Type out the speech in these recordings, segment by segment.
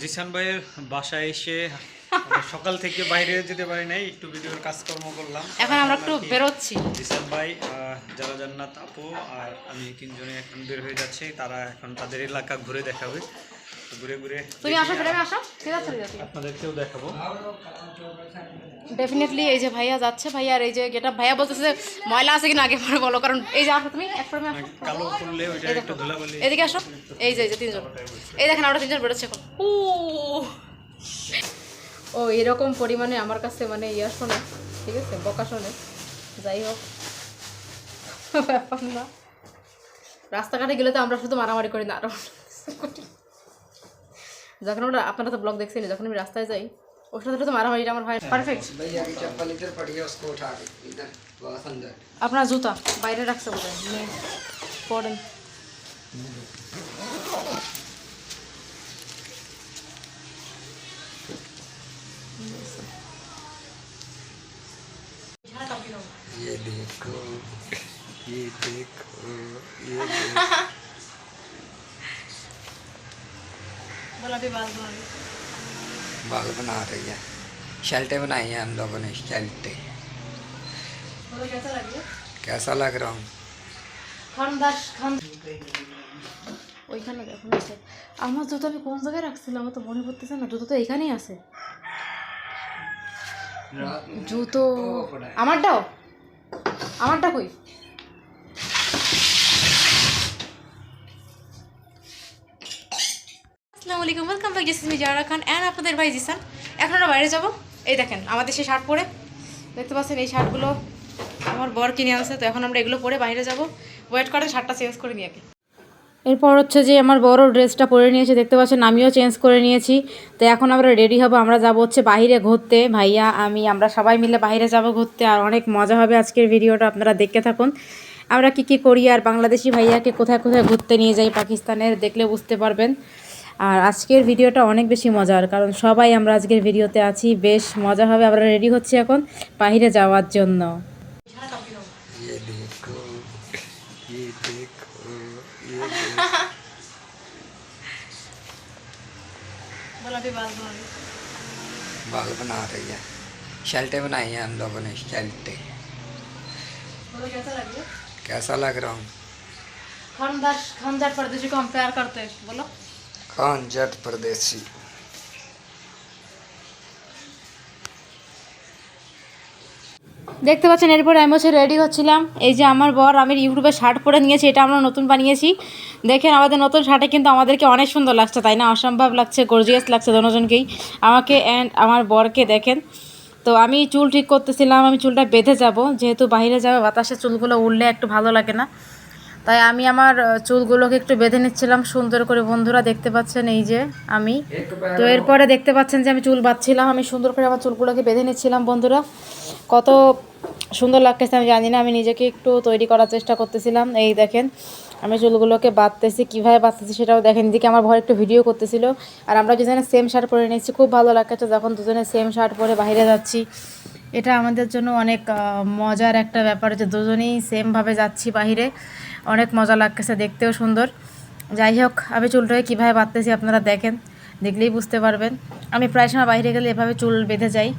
জিসান ভাইয়ের বাসায় এসে সকাল থেকে বাইরে যেতে পারি নাই একটু ভিডিওর কাজকর্ম করলাম। এখন আমরা একটু বেরোচ্ছি। জিসান ভাই আহ, যারা জান্নাত আপু আর আমি তিনজনে এখন বের হয়ে যাচ্ছি তারা এখন তাদের এলাকা ঘুরে দেখাবে। ঘুরে ঘুরে তুমি আসো আসো। ঠিক আছে আপনাদেরকেও দেখাবো। ডেফিনেটলি এই যে ভাইয়া যাচ্ছে ভাইয়া আর এই যে ভাইয়া বলতেছে যে ময়লা আছে কিনা আগে পরে বলো কারণ এই যে আসো তুমি এক ফ্রেমে আসো। কালো করলে ওইটা একটু ধুলাবালি। এদিকে আসো। এই যে এই যে তিনজন। এই দেখেন আমরা তিনজন বেরোচ্ছে এখন। ও ও এরকম পরিমাণে আমার কাছে মানে ইয়া শোনে ঠিক আছে বকা শোনে। যাই হোক। ব্যাপার না। রাস্তাঘাটে গেলে তো আমরা শুধু মারামারি করি না আরও। যখন আমরা আপনারা তো ব্লগ দেখছেন যখন আমি রাস্তায় যাই ওর সাথে তো মারামারিটা আমার হয় পারফেক্ট भैया की चप्पल इधर पड़ी है उसको उठा के इधर बस अंदर আপনার জুতা বাইরে রাখছে বোধ হয় পড়েন ये देखो ये देखो ये बोला भी बात बोल बाल बना रही है शर्टें बनाई हैं हम लोगों ने शर्टें बोलो कैसा लगे कैसा लग रहा हूँ খানদাস খান ওইখানে দেখুন আছে আমার জুতো আমি কোন জায়গায় রাখছিলাম আমার তো মনে পড়তেছে না জুতো তো এখানেই আছে জুতো আমারটাও আমারটা কই আসসালামু আলাইকুম ওয়েলকাম ব্যাক জিসিস মিজারা খান অ্যান্ড আপনাদের ভাই জিসান। এখন আমরা বাইরে যাব। এই দেখেন, আমাদের সেই শার্ট পরে। দেখতে পাচ্ছেন এই শার্টগুলো আমার বর কিনে আনছে, তো এখন আমরা এগুলো পরে বাইরে যাব। ওয়েট করে শার্টটা চেঞ্জ করে নিয়ে আগে। এরপর হচ্ছে যে আমার বড় ড্রেসটা পরে নিয়েছে, দেখতে পাচ্ছেন আমিও চেঞ্জ করে নিয়েছি। তো এখন আমরা রেডি হব, আমরা যাব হচ্ছে বাইরে ঘুরতে। ভাইয়া, আমি, আমরা সবাই মিলে বাইরে যাব ঘুরতে, আর অনেক মজা হবে আজকের ভিডিওটা, আপনারা দেখতে থাকুন। আমরা কি কি করি, আর বাংলাদেশি ভাইয়াকে কোথায় কোথায় ঘুরতে নিয়ে যাই, পাকিস্তানের, দেখলে বুঝতে পারবেন। আর আজকের ভিডিওটা অনেক বেশি মজার কারণ সবাই আমরা আজকের ভিডিওতে আছি বেশ মজা হবে আমরা রেডি হচ্ছি এখন বাইরে যাওয়ার জন্য ये देखो ये देखो ये बाल बना रही है शर्टें बनाई हैं हम लोगों ने शर्टें कैसा लग रहा हूँ खानदार खानदार परदेशी को हम प्यार करते हैं बोलो खान जट परदेसी দেখতে পাচ্ছেন এরপরে আমি হচ্ছে রেডি হচ্ছিলাম এই যে আমার বর আমি ইউটিউবে শার্ট পরে নিয়েছি এটা আমরা নতুন বানিয়েছি দেখেন আমাদের নতুন শার্টে কিন্তু আমাদেরকে অনেক সুন্দর লাগছে তাই না অসম্ভব লাগছে গর্জিয়াস লাগছে দুজনকেই আমাকে অ্যান্ড আমার বরকে দেখেন তো আমি চুল ঠিক করতেছিলাম আমি চুলটা বেঁধে যাব যেহেতু বাইরে যাবে বাতাসে চুলগুলো উঠলে একটু ভালো লাগে না তাই আমি আমার চুলগুলোকে একটু বেঁধে নিচ্ছিলাম, সুন্দর করে বন্ধুরা দেখতে পাচ্ছেন এই যে আমি। তো এরপরে দেখতে পাচ্ছেন যে আমি চুল বাঁধছিলাম, আমি সুন্দর করে আমার চুলগুলোকে বেঁধে নিচ্ছিলাম বন্ধুরা। কত সুন্দর লাগতেছে, আমি জানি না, আমি নিজেকে একটু তৈরি করার চেষ্টা করতেছিলাম। এই দেখেন, আমি চুলগুলোকে বাঁধতেছি, কীভাবে বাঁধতেছি সেটাও দেখেন, এদিকে আমার ভয় একটু ভিডিও করতেছিল। আর আমরা দুজনে সেম শার্ট পরে নিয়েছি, খুব ভালো লাগতেছে যখন দুজনে সেম শার্ট পরে বাইরে যাচ্ছি। এটা আমাদের জন্য অনেক মজার একটা ব্যাপার যে দুজনেই সেমভাবে যাচ্ছি বাইরে। অনেক মজা লাগতেছে, দেখতেও সুন্দর। যাই হোক, আমি চুলটাকে কীভাবে বাঁধতেছি আপনারা দেখেন, দেখলেই বুঝতে পারবেন। আমি প্রায় সময় বাইরে গেলে এভাবে চুল বেঁধে যাই।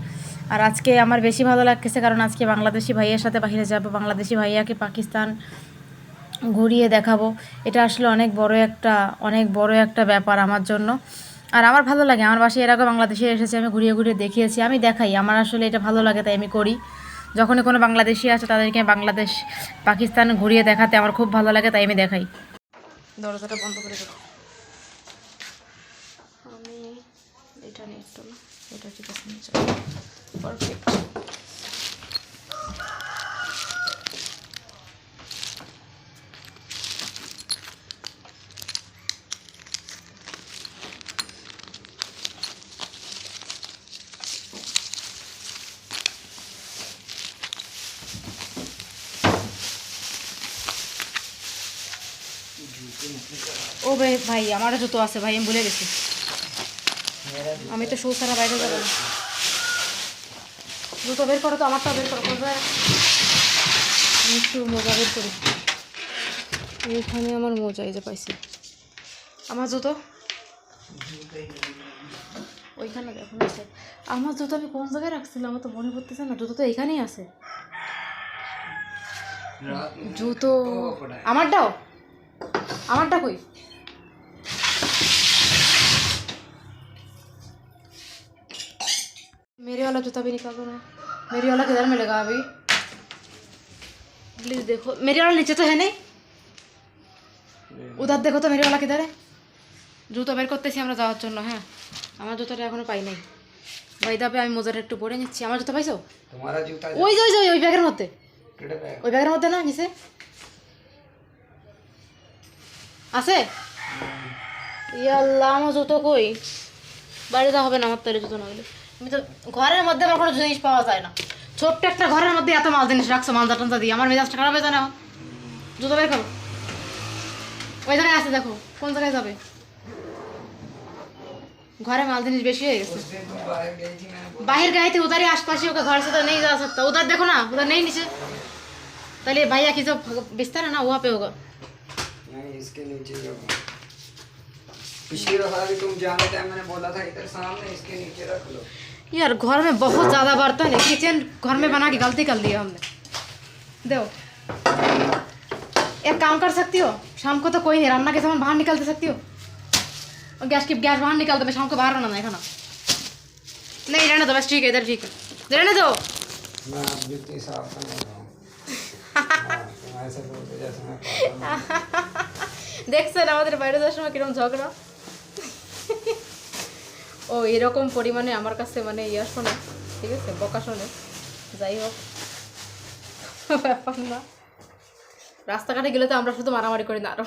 আর আজকে আমার বেশি ভালো লাগতেছে কারণ আজকে বাংলাদেশি ভাইয়ের সাথে বাইরে যাব, বাংলাদেশি ভাইয়াকে পাকিস্তান ঘুরিয়ে দেখাবো। এটা আসলে অনেক বড় একটা, অনেক বড় একটা ব্যাপার আমার জন্য। আর আমার ভালো লাগে, আমার বাসায় এর আগে বাংলাদেশে এসেছে, আমি ঘুরিয়ে ঘুরিয়ে দেখিয়েছি, আমি দেখাই। আমার আসলে এটা ভালো লাগে, তাই আমি করি। যখনই কোনো বাংলাদেশি আসে তাদেরকে বাংলাদেশ, পাকিস্তান ঘুরিয়ে দেখাতে আমার খুব ভালো লাগে, তাই আমি দেখাই। দরজাটা বন্ধ করে দেবো আমি এটা নিয়ে একটু এটা ঠিক আছে পারফেক্ট ভাই আমারও জুতো আছে, ভাই, আমি ভুলে গেছি। আমি তো শু ছাড়া বাইরে যাব জুতো বের করো তো, আমারটা বের করো, করবে? আমি একটু মজা বের করি। এখানে আমার মজা, এই যে পাইছি। আমার জুতো? ওইখানে এখন আছে আমার জুতো আমি কোন জায়গায় রাখছিলাম? আমার তো মনে পড়তেছে না, জুতো তো এখানেই আছে। জুতো আমারটাও? আমারটা কই? मेरे वाला जूता भी निकाल दो ना मेरे वाला किधर मिलेगा अभी प्लीज देखो मेरे वाला नीचे तो है नहीं উধার দেখো তো মেরে वाला किधर है জুতো বের করতেছি আমরা যাওয়ার জন্য হ্যাঁ আমার জুতোটা এখনো পাই নাই ভাই দাবে আমি মোজাটা একটু পরে নিচ্ছি আমার জুতো পাইছো तुम्हारा जूता ওই যে ওই যে ওই ব্যাগের মধ্যে किधर है ওই ব্যাগের মধ্যে না নিচে আছে ইয়াল্লাহ আমার জুতো কই বাড়িতে হবে না আমার তৈরি জুতো না হলে আমি তো ঘরের মধ্যে আমার কোনো জিনিস পাওয়া যায় না ছোট্ট একটা ঘরের মধ্যে এত মাল জিনিস রাখছো মালদা টালদা দিয়ে আমার মেজাজটা খারাপ হয়ে যায় না এখন। জুতো বের করো ওই জায়গায় আছে দেখো কোন জায়গায় যাবে ঘরে মাল জিনিস বেশি হয়ে গেছে उस दिन तुम बाहर गई थी मैंने बाहर गए थे उधर ही आसपास ही होगा घर से तो नहीं जा सकता उधर देखो ना उधर नहीं नीचे पहले भैया की जो बिस्तर है ना वहाँ पे होगा नहीं इसके नीचे ही होगा पिछली दफा भी तुम जाने टाइम मैंने बोला था इधर सामने इसके नीचे रख लो यार घर में बहुत ज़्यादा बर्तन है किचन घर में बना के गलती कर लिया हमने देखो एक काम कर सकती हो शाम को तो कोई नहीं रान्ना के सामान बाहर निकाल दे सकती हो और गैस की गैस बाहर निकाल दो मैं शाम को बाहर बनाना है खाना नहीं रहने दो बस ठीक है इधर ठीक है रहने दो मैं आप जूती साफ नहीं रहा हूँ हाँ, तुम ऐसे बोलते जैसे मैं पागल हूँ। দেখছেন আমাদের বাইরে যাওয়ার সময় কিরকম ঝগড়া ও এরকম পরিমাণে আমার কাছে মানে ইয়া শোনে ঠিক আছে? বকা শোনে। যাই হোক। ব্যাপার না। রাস্তাঘাটে গেলে তো আমরা শুধু মারামারি করি না, আরও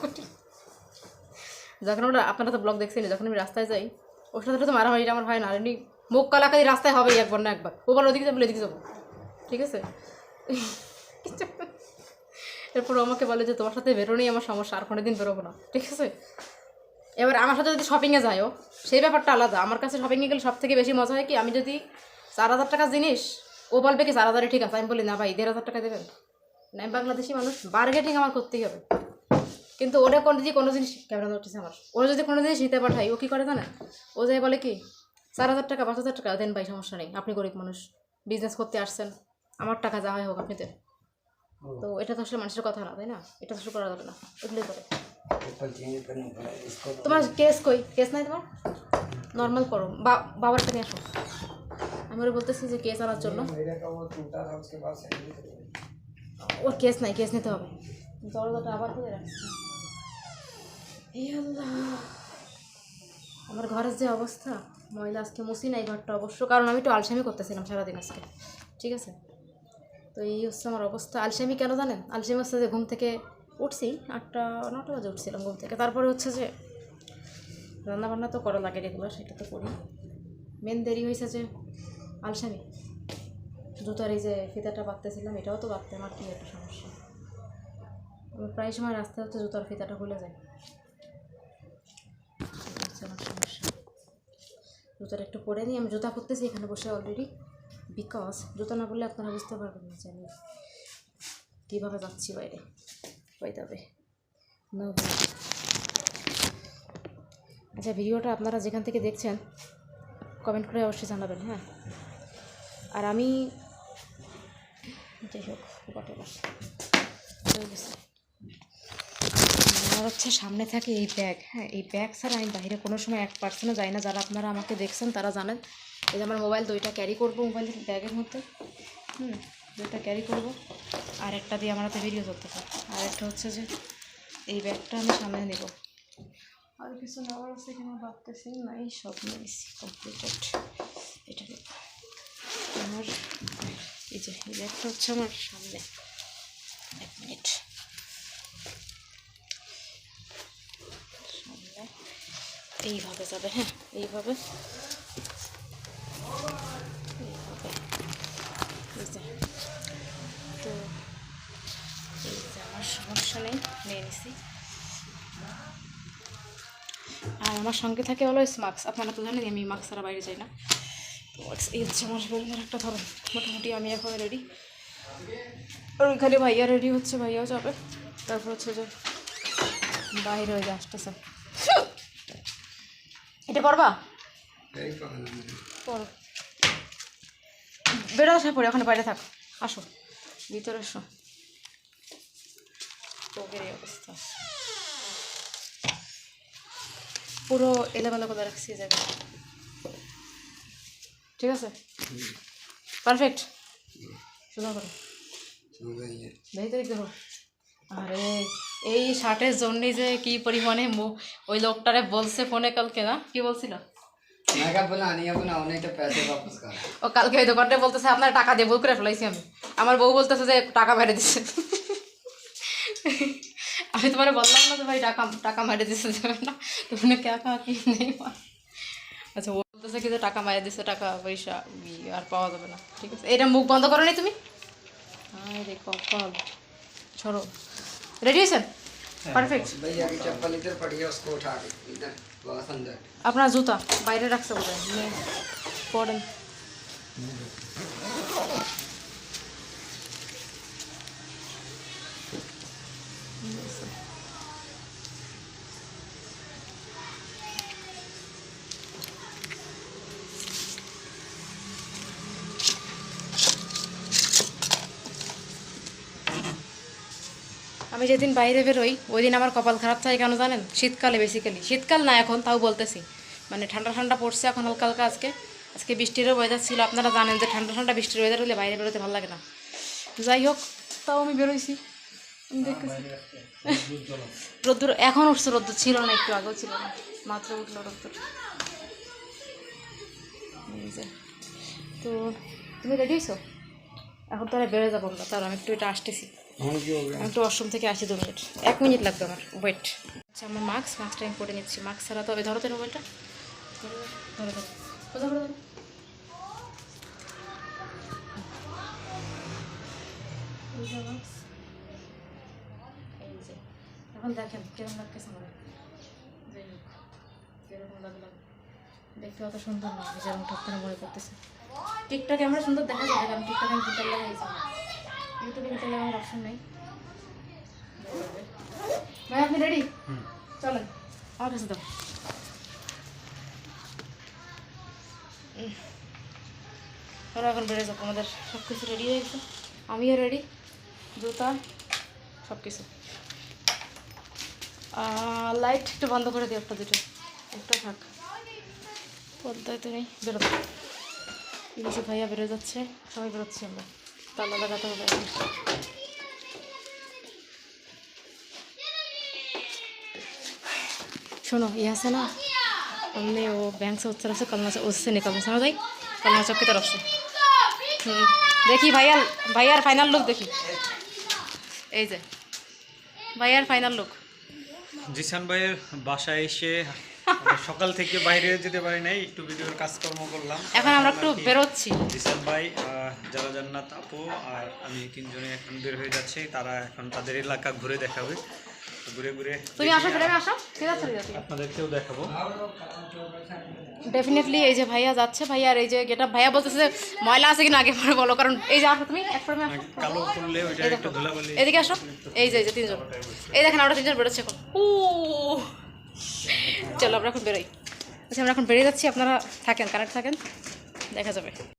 করি। যখন আমরা, আপনারা তো ব্লগ দেখছেন যখন আমি রাস্তায় যাই, ওর সাথে তো মারামারিটা আমার হয় না, আর এমনি মুখ কালাকালি রাস্তায় হবেই একবার না একবার। ও বলো, ওদিকে যাব এদিকে যাব। ঠিক আছে? এরপর আমাকে বলে যে, তোমার সাথে বেরোনোই আমার সমস্যা, আর কোনো দিন বেরোবো না। ঠিক আছে? এবার আমার সাথে যদি শপিংয়ে যায়ও সেই ব্যাপারটা আলাদা। আমার কাছে শপিংয়ে গেলে সব থেকে বেশি মজা হয় কি আমি যদি চার হাজার টাকার জিনিস ও বলবে কি চার হাজারে ঠিক আছে। আমি বলি না ভাই দেড় হাজার টাকা দেবেন। না আমি বাংলাদেশি মানুষ বার্গেটিং আমার করতেই হবে। কিন্তু ওরা কোনো যদি কোনো জিনিস ক্যামেরা ধরতেছে আমার। ওরা যদি কোনো জিনিস নিতে পাঠাই ও কী করে জানে ও যাই বলে কি চার হাজার টাকা পাঁচ হাজার টাকা দেন ভাই সমস্যা নেই আপনি গরিব মানুষ বিজনেস করতে আসছেন আমার টাকা যা হয় হোক আপনি দেন। তো এটা তো আসলে মানুষের কথা না তাই না? এটা তো আসলে করা যাবে না এগুলোই করে। তোমার কেস কই কেস নাই তোমার নর্মাল করো বাবার নিয়ে আসো আমি ওরা বলতেছি যে কেস আনার জন্য ওর কেস নাই কেস নিতে হবে আবার আমার ঘরের যে অবস্থা ময়লা আজকে মুসি নাই ঘরটা অবশ্য কারণ আমি একটু আলসামি করতেছিলাম সারাদিন আজকে ঠিক আছে তো এই হচ্ছে আমার অবস্থা আলসামি কেন জানেন আলসামি হচ্ছে যে ঘুম থেকে উঠছি, আটটা, নটা বাজে উঠছিলাম ঘুম থেকে। তারপরে হচ্ছে যে রান্নাবান্না তো করা লাগে রেগুলার সেটা তো করি। মেন দেরি হয়েছে যে আলসামি। জুতার এই যে ফিতাটা বাঁধতেছিলাম, এটাও তো বাঁধতে, আমার কি একটা সমস্যা। আমি প্রায় সময় রাস্তায় হচ্ছে জুতার ফিতাটা খুলে যায় আমার সমস্যা। একটু পরে নিই আমি জুতা করতেছি এখানে বসে অলরেডি বিকজ জুতা না পরলে আপনারা বুঝতে পারবেন না যে আমি কীভাবে যাচ্ছি বাইরে। পাই তবে। No আচ্ছা ভিডিওটা আপনারা যেখান থেকে দেখছেন কমেন্ট করে অবশ্যই জানাবেন হ্যাঁ? আর আমি যাই হোক হয়ে আমার হচ্ছে সামনে থাকে এই ব্যাগ হ্যাঁ? এই ব্যাগ ছাড়া আমি বাইরে কোনো সময় এক পার্সেন্টও যাই না। যারা আপনারা আমাকে দেখছেন, তারা জানেন। এই যে আমার মোবাইল দুইটা ক্যারি করব মোবাইলের ব্যাগের মধ্যে। হুম। দুইটা ক্যারি করব। আর একটা দিয়ে আমার হাতে ভিডিও পারে আর একটা হচ্ছে যে, এই ব্যাগটা আমি সামনে নেব। আর কিছু নেওয়ার আছে কিনা ভাবতেছি নাই সব নিয়েছি কমপ্লিটেড এটা নেব। আমার, এই যে, এই ব্যাগটা হচ্ছে আমার সামনে। এক মিনিট সামনে। এইভাবে যাবে হ্যাঁ এইভাবে। এইভাবে। এই যে তো এই যে আমার সমস্যা নিয়ে নিছি। আর আমার সঙ্গে থাকে অলওয়েজ মাস্ক আপনারা তো জানেন আমি মাস্ক ছাড়া বাইরে যাই না। মাস্ক এই হচ্ছে আমার শরীরের একটা ধরন। মোটামুটি আমি এখন রেডি আর ওইখানে ভাইয়া রেডি হচ্ছে ভাইয়াও যাবে। তারপর হচ্ছে যে বাইরে হয়ে আসতেছে। এটা করবা বেরো আসা পরে ওখানে বাইরে থাক। আসো। ভিতরে আসো চোখের এই অবস্থা পুরো এলোমেলো করে রাখছি যাবে ঠিক আছে পারফেক্ট সুন্দর করো আরে এই শার্টের জন্যই যে কি পরিমাণে ওই লোকটারে বলছে ফোনে কালকে না কি বলছিল ও কালকে ওই দোকানটা বলতেছে আপনার টাকা দিয়ে ভুল করে ফেলাইছি আমি আমার বউ বলতেছে যে টাকা বাইরে দিচ্ছে আমি তোমার বললাম না তো ভাই টাকা টাকা মারে দিছে যাবে না তোমার কে কি নেই আচ্ছা ও বলতেছে কি টাকা মারে দিছে টাকা পয়সা আর পাওয়া যাবে না। ঠিক আছে এটা মুখ বন্ধ করো নি তুমি। আরে কপাল। ছড়ো রেডি হয়েছেন? পারফেক্ট আপনার জুতা বাইরে রাখছে বোধ হয় পড়েন। আমি যেদিন বাইরে বেরোই ওই দিন আমার কপাল খারাপ থাকে কেন জানেন? শীতকালে বেসিক্যালি শীতকাল না এখন, তাও বলতেছি। মানে ঠান্ডা ঠান্ডা পড়ছে এখন হালকা হালকা আজকে। আজকে বৃষ্টিরও ওয়েদার ছিল, আপনারা জানেন যে ঠান্ডা ঠান্ডা বৃষ্টির ওয়েদার হলে বাইরে বেরোতে ভালো লাগে না। যাই হোক, তাও আমি বেরোইছি। দেখতেছি। রোদ্দুর এখন উঠছে, রোদ্দুর ছিল না, একটু আগেও ছিল না। মাত্র উঠল রোদ্দুর। তো, তুমি রেডি হয়েছো এখন তাহলে বেড়ে যাব আমরা। তাহলে আমি একটু এটা আসতেছি। একটু ওয়াশরুম থেকে আসি দু মিনিট। এক মিনিট লাগবে আমার ওয়েট আচ্ছা আমার মাস্ক মাস্কটা আমি পরে নিচ্ছি। মাস্ক ছাড়া তো হবে, ধরো তো মোবাইলটা ধরো ধরো। এখন দেখেন কীরকম লাগতেছে আমার। যাই হোক কীরকম লাগল। দেখতে অত সুন্দর না, যেরকম ঠক করে মনে করতেছে। টিকটকে আমরা সুন্দর দেখা যায়, কারণ টিকটকে আমি ফিল্টার লাগাইছি ইউটিউবে অপশন নেই। ভাই আপনি রেডি চলেন। আমার কাছে দাও। উম। এখন বেড়ে আমাদের সব কিছু রেডি হয়ে গেছে। আমিও রেডি জুতা সব কিছু লাইট একটু বন্ধ করে দিও একটা দুটো। একটা থাক। পর্দায় তো নেই বেরোবো ভাইয়া বেরো যাচ্ছে সবাই বেরোচ্ছি আমরা। তালা লাগাতে হবে এখন। শোনো ये है ना हमने वो बैंक से उतर से कलमा से उससे निकलना समझ आई कलमा चौक की तरफ से हम्म, देखी भैया भैयार फाइनल लुक देखी এই যে ভাইয়ার ফাইনাল লুক জিসান ভাইয়ের বাসায় এসে আমরা সকাল থেকে বাইরে যেতে পারি নাই একটু ভিডিওর কাজকর্ম করলাম। এখন আমরা একটু বেরোচ্ছি। জিসান ভাই যারা জান্নাত আপু আর আমি তিনজনে এখন বের হয়ে যাচ্ছি তারা এখন তাদের এলাকা ঘুরে দেখাবে। ঘুরে ঘুরে তুমি আসো ফিরে আসো। ঠিক আছে আপনাদেরকেও দেখাবো। ডেফিনেটলি এই যে ভাইয়া যাচ্ছে ভাইয়া আর এই যে গেটা ভাইয়া বলতেছে যে ময়লা আছে কিনা আগে পরে বলো কারণ এই যে আসো তুমি কালো করলে ওইটা একটু ধুলাবালি এদিকে আসো। এই যে এই যে তিনজন। এই দেখেন আমরা তিনজন বেরোচ্ছি এখন। উ চলো আমরা এখন বেরোই। আচ্ছা আমরা এখন বেরিয়ে যাচ্ছি, আপনারা থাকেন, কানেক্ট থাকেন, দেখা যাবে।